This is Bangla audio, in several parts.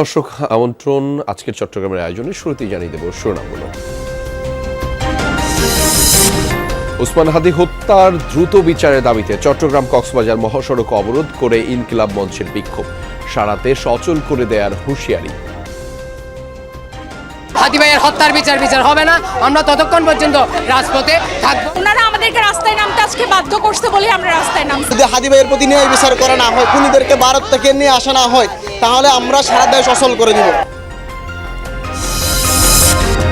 দর্শক, আমন্ত্রণ আজকের চট্টগ্রামের আয়োজনে শুরুতেই জানিয়ে দেব শিরোনামগুলো। ওসমান হাদি হত্যার দ্রুত বিচারের দাবিতে চট্টগ্রাম কক্সবাজার মহাসড়ক অবরোধ করে ইনকিলাব মঞ্চের বিক্ষোভ। সারাতে সচল করে দেয়ার হুঁশিয়ারি। হাদি ভাইয়ের হত্যার বিচার বিচার হবে না। আমরা ততক্ষণ পর্যন্ত রাজপথে থাকব। ওনারা আমাদেরকে রাস্তায় নামতে আজকে বাধ্য করছে বলে আমরা রাস্তায় নামছি। যদি হাদি ভাইয়ের প্রতি ন্যায় বিচার করা না হয় খুনিদেরকে ভারত থেকে নিয়ে আসা না হয় তাহলে আমরা সারা দেশ অচল করে দিব।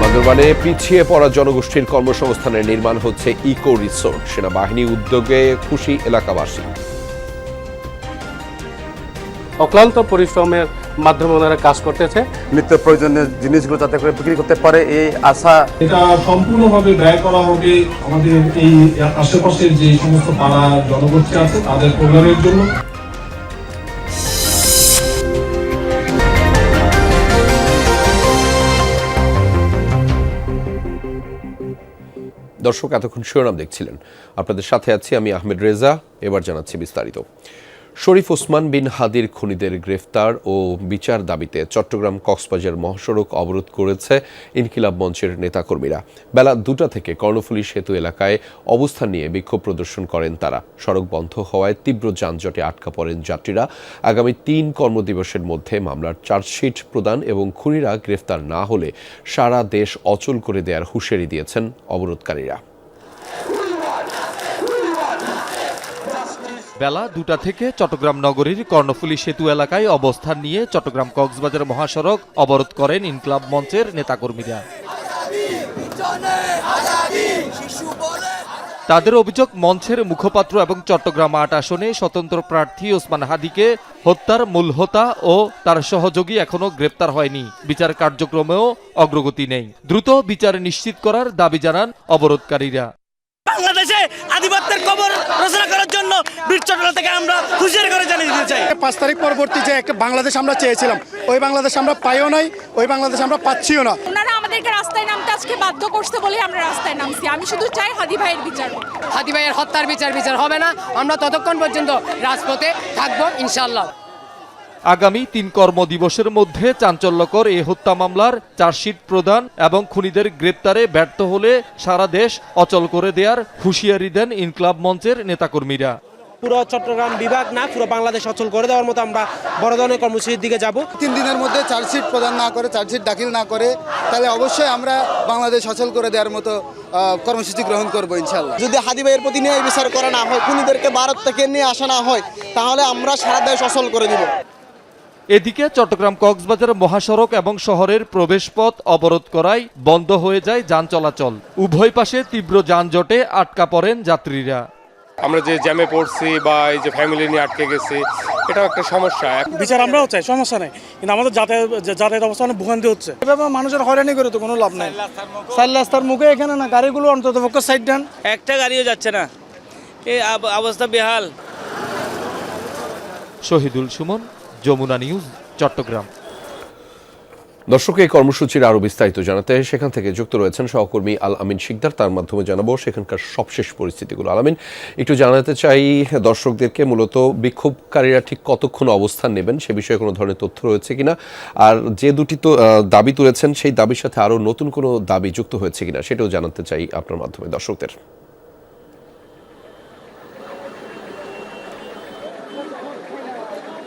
বান্দরবানে পিছিয়ে পড়া জনগোষ্ঠীর কর্মসংস্থানের নির্মাণ হচ্ছে ইকো রিসোর্ট। সেনাবাহিনী উদ্যোগে খুশি এলাকাবাসী। অক্লান্ত পরিশ্রমের মাধ্যমে ওনারা কাজ করতেছে। নিত্য প্রয়োজনীয় জিনিসগুলো যাতে করে বিক্রি করতে পারে এই আশা। এটা সম্পূর্ণভাবে ব্যয় করা হবে আমাদের এই আশেপাশের যে সমস্ত পাড়া জনগোষ্ঠী আছে তাদের কল্যাণের জন্য। দর্শক এতক্ষণ শিরোনাম দেখছিলেন। আপনাদের সাথে আছি আমি আহমেদ রেজা। এবার জানাচ্ছি বিস্তারিত। শরীফ ওসমান বিন হাদির খুনিদের গ্রেফতার ও বিচার দাবিতে চট্টগ্রাম কক্সবাজার মহাসড়ক অবরোধ করেছে ইনকিলাব মঞ্চের নেতাকর্মীরা। বেলা দুটা থেকে কর্ণফুলী সেতু এলাকায় অবস্থান নিয়ে বিক্ষোভ প্রদর্শন করেন তারা। সড়ক বন্ধ হওয়ায় তীব্র যানজটে আটকা পড়েন যাত্রীরা। আগামী তিন কর্মদিবসের মধ্যে মামলার চার্জশিট প্রদান এবং খুনিরা গ্রেফতার না হলে সারা দেশ অচল করে দেওয়ার হুঁশিয়ারি দিয়েছেন অবরোধকারীরা। বেলা দুটা থেকে চট্টগ্রাম নগরীর কর্ণফুলী সেতু এলাকায় অবস্থান নিয়ে চট্টগ্রাম কক্সবাজার মহাসড়ক অবরোধ করেন ইনকলাব মঞ্চের নেতাকর্মীরা। তাদের অভিযোগ, মঞ্চের মুখপাত্র এবং চট্টগ্রাম আট আসনে স্বতন্ত্র প্রার্থী ওসমান হাদিকে হত্যার মূল হোতা ও তার সহযোগী এখনও গ্রেপ্তার হয়নি। বিচার কার্যক্রমেও অগ্রগতি নেই। দ্রুত বিচার নিশ্চিত করার দাবি জানান অবরোধকারীরা। বাংলাদেশে আধিপত্যের কবর রচনা করার জন্য বীর থেকে আমরা হুঁশিয়ারি করে জানিয়ে দিতে চাই। পাঁচ তারিখ পরবর্তী যে একটা বাংলাদেশ আমরা চেয়েছিলাম ওই বাংলাদেশ আমরা পাইও নাই ওই বাংলাদেশ আমরা পাচ্ছিও না। ওনারা আমাদেরকে রাস্তায় নামতে আজকে বাধ্য করছে বলে আমরা রাস্তায় নামছি। আমি শুধু চাই হাদি ভাইয়ের বিচার হাদি ভাইয়ের হত্যার বিচার বিচার হবে না। আমরা ততক্ষণ পর্যন্ত রাজপথে থাকব ইনশাল্লাহ আগামী তিন কর্মদিবসের মধ্যে চাঞ্চল্যকর এ হত্যা মামলার চার্জশিট প্রদান এবং খুনিদের গ্রেপ্তারে ব্যর্থ হলে সারা দেশ অচল করে দেওয়ার হুঁশিয়ারি দেন ইনকলাব মঞ্চের নেতাকর্মীরা। পুরো চট্টগ্রাম বিভাগ না পুরো বাংলাদেশ অচল করে দেওয়ার মতো আমরা বড় ধরনের কর্মসূচির দিকে যাব। তিন দিনের মধ্যে চার্জশিট প্রদান না করে চার্জশিট দাখিল না করে তাহলে অবশ্যই আমরা বাংলাদেশ অচল করে দেওয়ার মতো কর্মসূচি গ্রহণ করব ইনশাল্লাহ যদি হাদি ভাইয়ের প্রতি ন্যায় বিচার করা না হয় খুনিদেরকে ভারত থেকে নিয়ে আসা না হয় তাহলে আমরা সারা দেশ অচল করে দিব। এদিকে চট্টগ্রাম কক্সবাজার মহাসড়ক এবং শহরের প্রবেশপথ অবরোধ করায় বন্ধ হয়ে যায় যান চলাচল। উভয় পাশে তীব্র যানজটে আটকা পড়েন যাত্রীরা। আমরা যে জ্যামে পড়ছি বা এই যে ফ্যামিলি নিয়ে আটকে গেছি এটাও একটা সমস্যা। বিচার আমরাও চাই সমস্যা নেই। কিন্তু আমাদের যাতায়াত যাতায়াত অবস্থা অনেক ভোগান্তি হচ্ছে। এভাবে মানুষের হয়রানি করে তো কোনো লাভ নাই। চার রাস্তার মুখে এখানে না গাড়িগুলো অন্তত পক্ষে সাইড দেন। একটা গাড়িও যাচ্ছে না। এই অবস্থা বেহাল। শহীদুল সুমন যমুনা নিউজ, চট্টগ্রাম। দর্শক, এই কর্মসূচির আরও বিস্তারিত জানাতে সেখান থেকে যুক্ত রয়েছেন সহকর্মী আল আমিন শিকদার। তার মাধ্যমে জানাব সেখানকার সবশেষ পরিস্থিতিগুলো। আল আমিন, একটু জানাতে চাই দর্শকদেরকে, মূলত বিক্ষোভকারীরা ঠিক কতক্ষণ অবস্থান নেবেন সে বিষয়ে কোনো ধরনের তথ্য রয়েছে কিনা? আর যে দুটি তো দাবি তুলেছেন, সেই দাবির সাথে আরও নতুন কোনো দাবি যুক্ত হয়েছে কিনা, সেটাও জানাতে চাই আপনার মাধ্যমে দর্শকদের।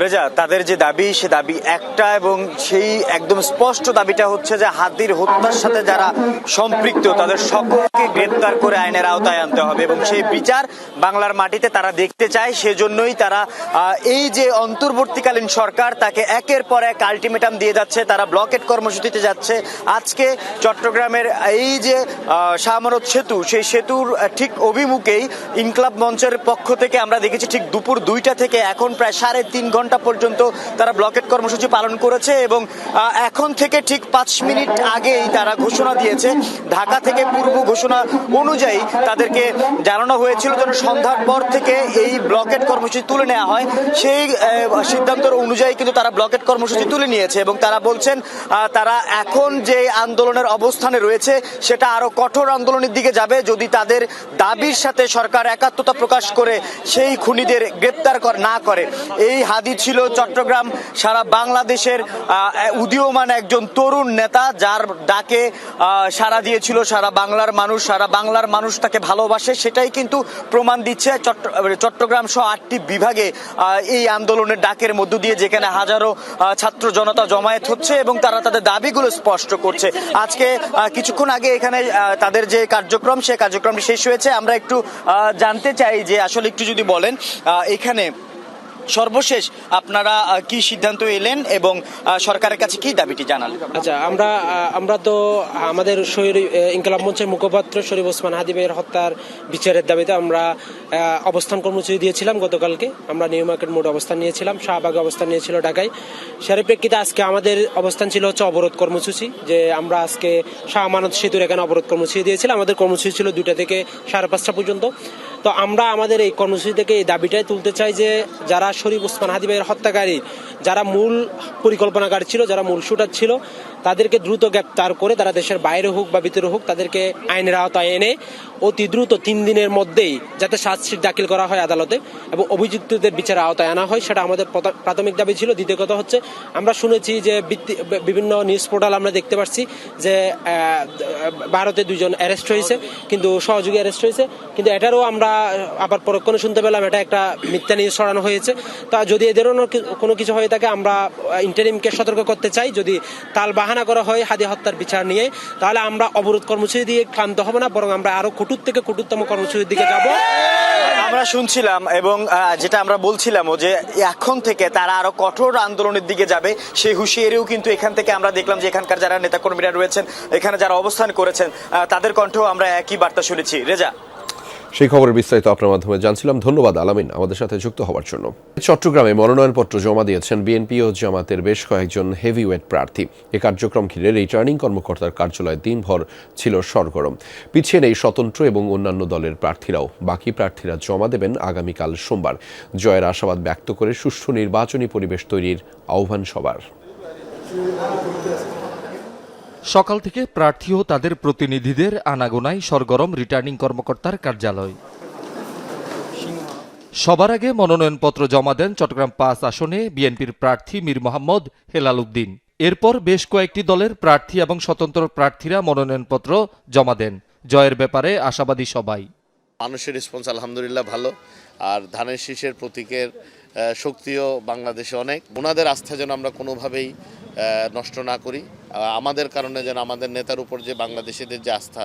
রেজা তাদের যে দাবি সে দাবি একটা এবং সেই একদম স্পষ্ট দাবিটা হচ্ছে যে হাতির হত্যার সাথে যারা সম্পৃক্ত তাদের সকলকে গ্রেপ্তার করে আইনের আওতায় আনতে হবে এবং সেই বিচার বাংলার মাটিতে তারা দেখতে চায়। সেজন্যই তারা এই যে অন্তর্বর্তীকালীন সরকার তাকে একের পর এক আলটিমেটাম দিয়ে যাচ্ছে তারা ব্লকেট কর্মসূচিতে যাচ্ছে। আজকে চট্টগ্রামের এই যে আহ, শাহমারত সেতু সেই সেতুর ঠিক অভিমুখেই ইনকলাব মঞ্চের পক্ষ থেকে আমরা দেখেছি ঠিক দুপুর দুইটা থেকে এখন প্রায় সাড়ে তিন ঘণ্টা পর্যন্ত তারা ব্লকেট কর্মসূচি পালন করেছে এবং এখন থেকে ঠিক পাঁচ মিনিট আগেই তারা ঘোষণা দিয়েছে। ঢাকা থেকে পূর্ব ঘোষণা অনুযায়ী তাদেরকে জানানো হয়েছিল যেন সন্ধ্যার পর থেকে এই ব্লকেট কর্মসূচি তুলে নেওয়া হয়। সেই সিদ্ধান্ত অনুযায়ী কিন্তু তারা ব্লকেট কর্মসূচি তুলে নিয়েছে এবং তারা বলছেন তারা এখন যে আন্দোলনের অবস্থানে রয়েছে সেটা আরও কঠোর আন্দোলনের দিকে যাবে। যদি তাদের দাবির সাথে সরকার একাত্মতা প্রকাশ করে সেই খুনিদের গ্রেপ্তার না করে। এই হাদিদ ছিল চট্টগ্রাম, সারা বাংলাদেশের উদীয়মান একজন তরুণ নেতা যার ডাকে সারা দিয়েছিল সারা বাংলার মানুষ, সারা বাংলার মানুষ তাকে ভালোবাসে, সেটাই কিন্তু প্রমাণ দিচ্ছে চট্ট- চট্টগ্রাম সহ আটটি বিভাগে এই আন্দোলনের ডাকের মধ্য দিয়ে যেখানে হাজারো ছাত্র জনতা জমায়েত হচ্ছে এবং তারা তাদের দাবিগুলো স্পষ্ট করছে। আজকে কিছুক্ষণ আগে এখানে তাদের যে কার্যক্রম, সে কার্যক্রমটি শেষ হয়েছে। আমরা একটু জানতে চাই যে আসলে একটু যদি বলেন এখানে সর্বশেষ আপনারা কি সিদ্ধান্ত এলেন এবং সরকারের কাছে কি দাবিটি জানালেন আচ্ছা আমরা আমরা তো, আমাদের শহীদ ইনকলাব মঞ্চের মুখপাত্র শরীফ ওসমান হাদিবের হত্যার বিচারের দাবিতে আমরা অবস্থান কর্মসূচি দিয়েছিলাম গতকালকে। আমরা নিউ মার্কেট মোড়ে অবস্থান নিয়েছিলাম, শাহবাগে অবস্থান নিয়েছিল ঢাকায়। সের প্রেক্ষিতে আজকে আমাদের অবস্থান ছিল হচ্ছে অবরোধ কর্মসূচি, যে আমরা আজকে শাহ সেতুর এখানে অবরোধ কর্মসূচি দিয়েছিলাম। আমাদের কর্মসূচি ছিল দুটা থেকে সাড়ে পাঁচটা পর্যন্ত। তো আমরা আমাদের এই কর্মসূচি থেকে এই দাবিটাই তুলতে চাই যে, যারা শরীফ উসমান হাদিবের হত্যাকারী যারা মূল পরিকল্পনাকারী ছিল যারা মূল শুটার ছিল তাদেরকে দ্রুত গ্রেপ্তার করে তারা দেশের বাইরে হোক বা ভিতরে হোক তাদেরকে আইনের আওতায় এনে অতি দ্রুত তিন দিনের মধ্যেই যাতে চার্জশিট দাখিল করা হয় আদালতে এবং অভিযুক্তদের বিচারের আওতায় আনা হয়, সেটা আমাদের প্রথা- প্রাথমিক দাবি ছিল। দ্বিতীয় কথা হচ্ছে, আমরা শুনেছি যে বিভিন্ন নিউজ পোর্টাল আমরা দেখতে পাচ্ছি যে ভারতে দুজন অ্যারেস্ট হয়েছে, কিন্তু সহযোগী অ্যারেস্ট হয়েছে, কিন্তু এটারও আমরা আবার পরক্ষণে শুনতে পেলাম, এটা একটা মিথ্যা নিউজ ছড়ানো হয়েছে। তা যদি এদেরও কোনো কিছু হয়ে থাকে, আমরা ইন্টারিমকে সতর্ক করতে চাই, যদি তাল বাহানা করা হয় হাদি হত্যার বিচার নিয়ে, তাহলে আমরা অবরোধ কর্মসূচি দিয়ে ক্লান্ত হব না, বরং আমরা আরও কটুর থেকে কটুরতম কর্মসূচির দিকে যাব। আমরা শুনছিলাম এবং যেটা আমরা বলছিলাম যে এখন থেকে তারা আরও কঠোর আন্দোলনের দিকে যাবে, সেই হুঁশিয়ারিও কিন্তু এখান থেকে আমরা দেখলাম যে এখানকার যারা নেতাকর্মীরা রয়েছেন, এখানে যারা অবস্থান করেছেন তাদের কণ্ঠেও আমরা একই বার্তা শুনেছি। রেজা? সেই খবরের বিস্তারিত আপনার মাধ্যমে জানছিলাম। ধন্যবাদ আলামিন আমাদের সাথে যুক্ত হওয়ার জন্য। চট্টগ্রামে মনোনয়নপত্র জমা দিয়েছেন বিএনপি ও জামাতের বেশ কয়েকজন হেভিওয়েট প্রার্থী। এ কার্যক্রম ঘিরে রিটার্নিং কর্মকর্তার কার্যালয় দিনভর ছিল সরগরম। পিছিয়ে নেই স্বতন্ত্র এবং অন্যান্য দলের প্রার্থীরাও। বাকি প্রার্থীরা জমা দেবেন আগামীকাল সোমবার। জয়ের আশাবাদ ব্যক্ত করে সুষ্ঠু নির্বাচনী পরিবেশ তৈরির আহ্বান সবার। সকাল থেকে প্রার্থী ও তাদের প্রতিনিধিদের আনাগোনায় সরগরম রিটার্নিং কর্মকর্তার কার্যালয়। সবার আগে মনোনয়নপত্র জমা দেন চট্টগ্রাম পাঁচ আসনে বিএনপির প্রার্থী মীর মোহাম্মদ হেলাল উদ্দিন এরপর বেশ কয়েকটি দলের প্রার্থী এবং স্বতন্ত্র প্রার্থীরা মনোনয়নপত্র জমা দেন। জয়ের ব্যাপারে আশাবাদী সবাই। মানুষের রেসপন্স আলহামদুলিল্লাহ ভালো। আর ধানের শীষের প্রতীকের শক্তিও বাংলাদেশে অনেক। ওনাদের আস্থা যেন আমরা কোনোভাবেই নষ্ট না করি। আমাদের কারণে যেন আমাদের নেতার উপর যে বাংলাদেশিদের যে আস্থা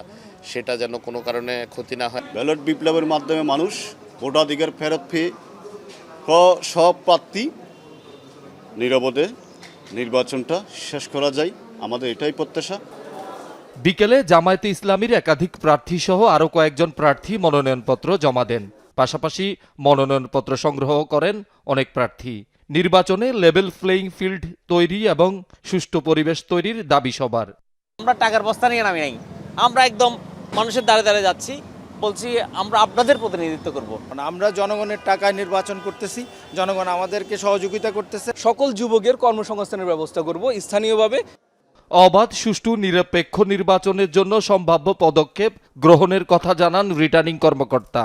সেটা যেন কোনো কারণে ক্ষতি না হয়। ব্যালট বিপ্লবের মাধ্যমে মানুষ ভোটাধিকার ফেরত পেয়ে সব প্রার্থী নিরবদে নির্বাচনটা শেষ করা যায়। আমাদের এটাই প্রত্যাশা। বিকেলে জামায়াতে ইসলামীর একাধিক প্রার্থী সহ আরও কয়েকজন প্রার্থী মনোনয়নপত্র জমা দেন। পাশাপাশি মনোনয়নপত্র সংগ্রহ করেন অনেক প্রার্থী। নির্বাচনে লেভেল প্লেইং ফিল্ড তৈরি এবং সুষ্ঠু পরিবেশ তৈরির দাবি সবার। আমরা টাকার বস্তা নিয়ে নামি নাই। আমরা একদম মানুষের দ্বারে দ্বারে যাচ্ছি। বলছি আমরা আপনাদের প্রতিনিধিত্ব করব। মানে আমরা জনগণের টাকায় নির্বাচন করতেছি। জনগণ আমাদেরকে সহযোগিতা করতেছে। সকল যুবকের কর্মসংস্থানের ব্যবস্থা করব স্থানীয়ভাবে। অবাধ সুষ্ঠু নিরপেক্ষ নির্বাচনের জন্য সম্ভাব্য পদক্ষেপ গ্রহণের কথা জানান রিটার্নিং কর্মকর্তা।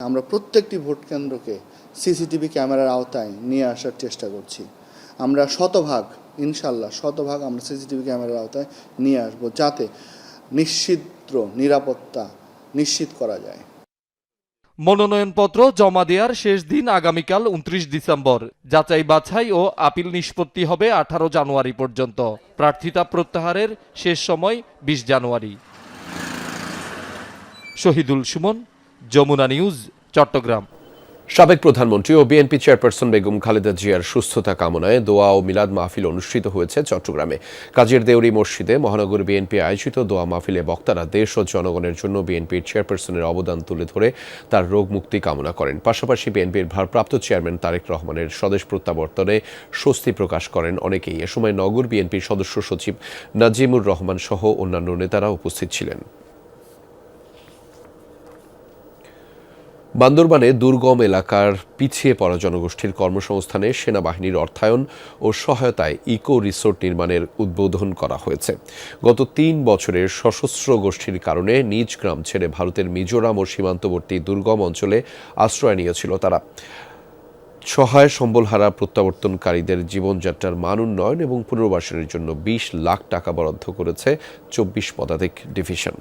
আমরা প্রত্যেকটি ভোট কেন্দ্রকে সিসিটিভি ক্যামেরার আওতায় নিয়ে আসার চেষ্টা করছি। আমরা শতভাগ ইনশাল্লাহ শতভাগ আমরা সিসিটিভি ক্যামেরার আওতায় নিয়ে আসব যাতে নিশ্চিদ্র নিরাপত্তা নিশ্চিত করা যায়। মনোনয়নপত্র জমা দেওয়ার শেষ দিন আগামীকাল উনত্রিশ ডিসেম্বর। যাচাই বাছাই ও আপিল নিষ্পত্তি হবে আঠারো জানুয়ারি পর্যন্ত। প্রার্থিতা প্রত্যাহারের শেষ সময় বিশ জানুয়ারি। শহীদুল সুমন যমুনা নিউজ, চট্টগ্রাম। সাবেক প্রধানমন্ত্রী ও বিএনপি চেয়ারপারসন বেগম খালেদা জিয়ার সুস্থতা কামনায় দোয়া ও মিলাদ মাহফিল অনুষ্ঠিত হয়েছে চট্টগ্রামে। কাজের দেউরি মসজিদে মহানগর বিএনপি আয়োজিত দোয়া মাহফিলে বক্তারা দেশ ও জনগণের জন্য বিএনপির চেয়ারপারসনের অবদান তুলে ধরে তার রোগ মুক্তি কামনা করেন। পাশাপাশি বিএনপির ভারপ্রাপ্ত চেয়ারম্যান তারেক রহমানের স্বদেশ প্রত্যাবর্তনে স্বস্তি প্রকাশ করেন অনেকেই। এ সময় নগর বিএনপির সদস্য সচিব নাজিমুর রহমান সহ অন্যান্য নেতারা উপস্থিত ছিলেন। বান্দরবানে দুর্গম এলাকার পিছিয়ে পড়া জনগোষ্ঠীর কর্মসংস্থানে সেনাবাহিনীর অর্থায়ন ও সহায়তায় ইকো রিসোর্ট নির্মাণের উদ্বোধন করা হয়েছে। গত তিন বছরের সশস্ত্র গোষ্ঠীর কারণে নিজ গ্রাম ছেড়ে ভারতের মিজোরাম ও সীমান্তবর্তী দুর্গম অঞ্চলে আশ্রয় নিয়েছিল তারা। সহায় সম্বলহারা প্রত্যাবর্তনকারীদের জীবনযাত্রার মান উন্নয়ন এবং পুনর্বাসনের জন্য বিশ লাখ টাকা বরাদ্দ করেছে চব্বিশ পদাতিক ডিভিশন।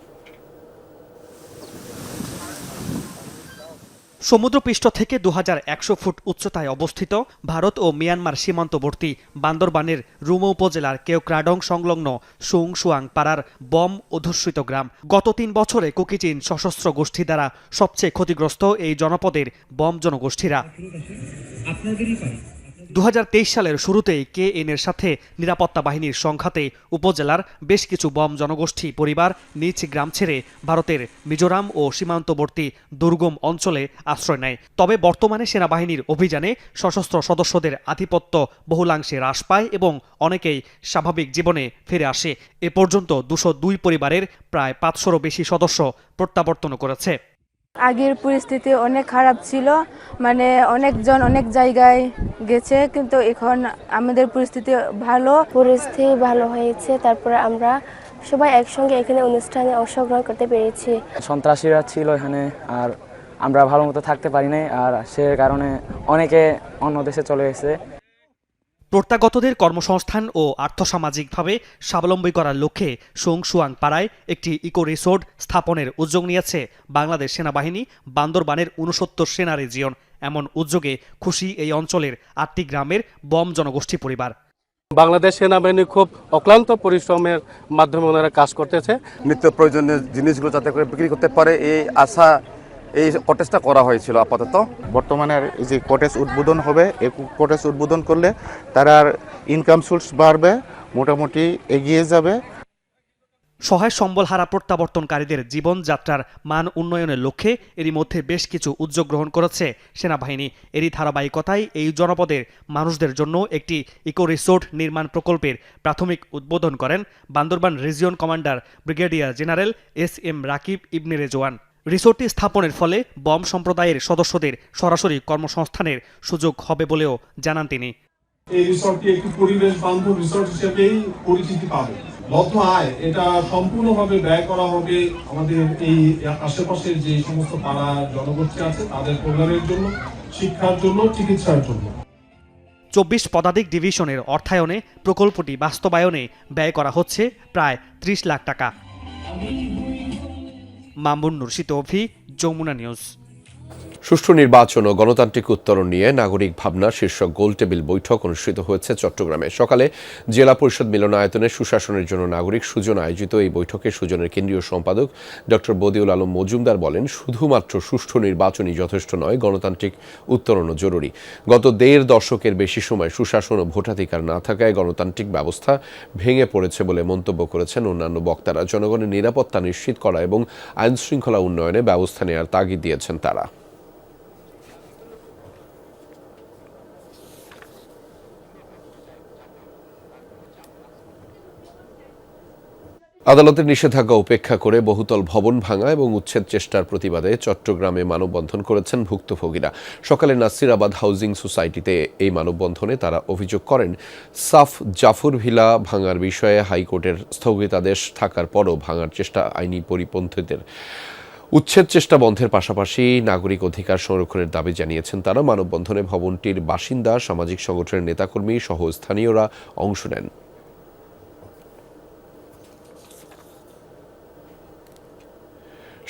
সমুদ্রপৃষ্ঠ থেকে দু হাজার একশো ফুট উচ্চতায় অবস্থিত ভারত ও মিয়ানমার সীমান্তবর্তী বান্দরবানের রুমো উপজেলার কেওক্রাডং সংলগ্ন সুং সুয়াং পাড়ার বম অধ্যুষিত গ্রাম। গত তিন বছরে কুকিচিন সশস্ত্র গোষ্ঠী দ্বারা সবচেয়ে ক্ষতিগ্রস্ত এই জনপদের বম জনগোষ্ঠীরা। দু হাজার তেইশ সালের শুরুতেই কে এর সাথে নিরাপত্তা বাহিনীর সংঘাতে উপজেলার বেশ কিছু বম জনগোষ্ঠী পরিবার নিজ গ্রাম ছেড়ে ভারতের মিজোরাম ও সীমান্তবর্তী দুর্গম অঞ্চলে আশ্রয় নেয়। তবে বর্তমানে সেনাবাহিনীর অভিযানে সশস্ত্র সদস্যদের আধিপত্য বহুলাংশে হ্রাস পায় এবং অনেকেই স্বাভাবিক জীবনে ফিরে আসে। এ পর্যন্ত দুশো পরিবারের প্রায় পাঁচশোরও বেশি সদস্য প্রত্যাবর্তন করেছে। আগের পরিস্থিতি অনেক খারাপ ছিল মানে অনেকজন অনেক জায়গায় গেছে কিন্তু এখন আমাদের পরিস্থিতি ভালো। পরিস্থিতি ভালো হয়েছে তারপরে আমরা সবাই একসঙ্গে এখানে অনুষ্ঠানে অংশগ্রহণ করতে পেরেছি। সন্ত্রাসীরা ছিল এখানে আর আমরা ভালো মতো থাকতে পারি নাই আর সে কারণে অনেকে অন্য দেশে চলে গেছে। প্রত্যাগতদের কর্মসংস্থান ও আর্থসামাজিকভাবে স্বাবলম্বী করার লক্ষ্যে সোং সুয়াং পাড়ায় একটি ইকো রিসোর্ট স্থাপনের উদ্যোগ নিয়েছে বাংলাদেশ সেনাবাহিনী বান্দরবানের উনসত্তর সেনা রিজিয়ন। এমন উদ্যোগে খুশি এই অঞ্চলের আটটি গ্রামের বম জনগোষ্ঠী পরিবার। বাংলাদেশ সেনাবাহিনী খুব অক্লান্ত পরিশ্রমের মাধ্যমে ওনারা কাজ করতেছে। নিত্য প্রয়োজনীয় জিনিসগুলো যাতে করে বিক্রি করতে পারে এই আশা এই কটেজটা করা হয়েছিল আপাতত। বর্তমানে যে কটেজ উদ্বোধন হবে, এই কটেজ উদ্বোধন করলে তার ইনকাম সোর্স বাড়বে, মোটামুটি এগিয়ে যাবে। সহায় সম্বল হারা প্রত্যাবর্তনকারীদের জীবনযাত্রার মান উন্নয়নের লক্ষ্যে এরই মধ্যে বেশ কিছু উদ্যোগ গ্রহণ করেছে সেনাবাহিনী। এরই ধারাবাহিকতায় এই জনপদের মানুষদের জন্য একটি ইকো রিসোর্ট নির্মাণ প্রকল্পের প্রাথমিক উদ্বোধন করেন Bandarban region commander brigadier general S M Rakib Ibne Rezwan. রিসোর্টটি স্থাপনের ফলে বম সম্প্রদায়ের সদস্যদের সরাসরি কর্মসংস্থানের সুযোগ হবে বলেও জানান তিনি। এই রিসর্টটি একটি পরিবেশ বান্ধব রিসর্ট হিসেবেই পরিচিতি পাবে। লব্ধ আয় এটা সম্পূর্ণভাবে ব্যয় করা হবে আমাদের এই আশেপাশের যে সমস্ত পাড়া জনগোষ্ঠী আছে তাদের কল্যাণের জন্য শিক্ষার জন্য চিকিৎসার জন্য। চব্বিশ পদাতিক ডিভিশনের অর্থায়নে প্রকল্পটি বাস্তবায়নে ব্যয় করা হচ্ছে প্রায় ত্রিশ লাখ টাকা। মামুন নুরশিদ অভি যমুনা নিউজ। সুষ্ঠু নির্বাচন ও গণতান্ত্রিক উত্তরণ নিয়ে নাগরিক ভাবনা শীর্ষক গোলটেবিল বৈঠক অনুষ্ঠিত হয়েছে চট্টগ্রামে। সকালে জেলা পরিষদ মিলনায়তনে সুশাসনের জন্য নাগরিক সুজন আয়োজিত এই বৈঠকে সুজনের কেন্দ্রীয় সম্পাদক ডক্টর বদিউল আলম মজুমদার বলেন, শুধুমাত্র সুষ্ঠু নির্বাচনই যথেষ্ট নয়, গণতান্ত্রিক উত্তরণও জরুরি। গত দেড় দশকের বেশি সময় সুশাসন ও ভোটাধিকার না থাকায় গণতান্ত্রিক ব্যবস্থা ভেঙে পড়েছে বলে মন্তব্য করেছেন অন্যান্য বক্তারা। জনগণের নিরাপত্তা নিশ্চিত করা এবং আইনশৃঙ্খলা উন্নয়নে ব্যবস্থা নেওয়ার তাগিদ দিয়েছেন তারা। আদালতের নিষেধাজ্ঞা উপেক্ষা করে বহুতল ভবন ভাঙা এবং উচ্ছেদ চেষ্টার প্রতিবাদে চট্টগ্রামে মানববন্ধন করেছেন ভুক্তভোগীরা। সকালে নাসিরাবাদ হাউজিং সোসাইটিতে এই মানববন্ধনে তারা অভিযোগ করেন, সাফ জাফর ভিলা ভাঙার বিষয়ে হাইকোর্টের স্থগিতাদেশ থাকার পরও ভাঙার চেষ্টা আইনি পরিপন্থীদের। উচ্ছেদ চেষ্টা বন্ধের পাশাপাশি নাগরিক অধিকার সংরক্ষণের দাবি জানিয়েছেন তারা। মানববন্ধনে ভবনটির বাসিন্দা, সামাজিক সংগঠনের নেতাকর্মী সহ স্থানীয়রা অংশ নেন।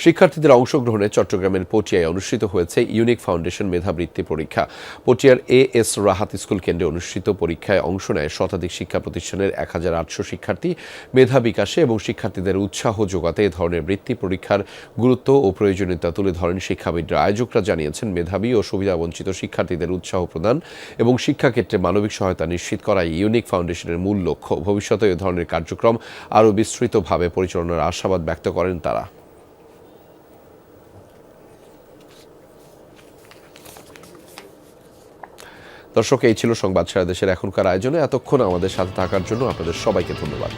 শিক্ষার্থীদের অংশগ্রহণে চট্টগ্রামের পটিয়ায় অনুষ্ঠিত হয়েছে ইউনিক ফাউন্ডেশন মেধাবৃত্তি পরীক্ষা। পটিয়ার এ এস রাহাত স্কুল কেন্দ্রে অনুষ্ঠিত পরীক্ষায় অংশ নেয় শতাধিক শিক্ষা প্রতিষ্ঠানের এক হাজার আটশো শিক্ষার্থী। মেধা বিকাশে এবং শিক্ষার্থীদের উৎসাহ যোগাতে এ ধরনের বৃত্তি পরীক্ষার গুরুত্ব ও প্রয়োজনীয়তা তুলে ধরেন শিক্ষাবিদরা। আয়োজকরা জানিয়েছেন, মেধাবী ও সুবিধাবঞ্চিত শিক্ষার্থীদের উৎসাহ প্রদান এবং শিক্ষাক্ষেত্রে মানবিক সহায়তা নিশ্চিত করাই ইউনিক ফাউন্ডেশনের মূল লক্ষ্য। ভবিষ্যতে এ ধরনের কার্যক্রম আরও বিস্তৃতভাবে পরিচালনার আশাবাদ ব্যক্ত করেন তারা। দর্শক, এই ছিল সংবাদ সারা দেশের এখনকার আয়োজনে। এতক্ষণ আমাদের সাথে থাকার জন্য আপনাদের সবাইকে ধন্যবাদ।